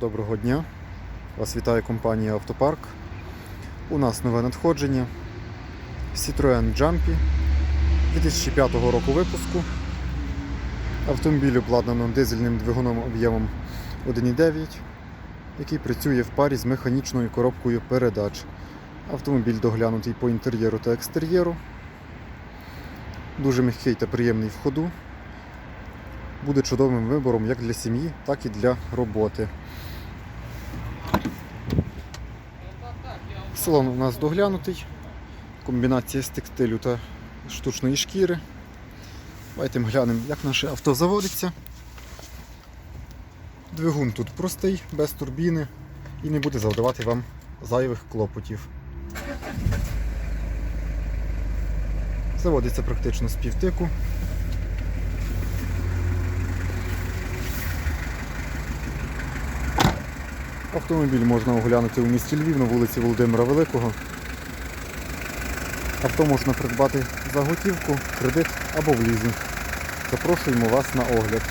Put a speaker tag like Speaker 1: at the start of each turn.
Speaker 1: Доброго дня. Вас вітає компанія Автопарк. У нас нове надходження. Citroën Jumpy 2005 року випуску. Автомобіль обладнано дизельним двигуном об'ємом 1,9, який працює в парі з механічною коробкою передач. Автомобіль доглянутий по інтер'єру та екстер'єру. Дуже м'який та приємний в ходу. Буде чудовим вибором як для сім'ї, так і для роботи. Салон у нас доглянутий. Комбінація з текстилю та штучної шкіри. Давайте глянемо, як наше авто заводиться. Двигун тут простий, без турбіни і не буде завдавати вам зайвих клопотів. Заводиться практично з півтику. Автомобіль можна оглянути у місті Львів на вулиці Володимира Великого. Авто можна придбати за готівку, кредит або в лізинг. Запрошуємо вас на огляд.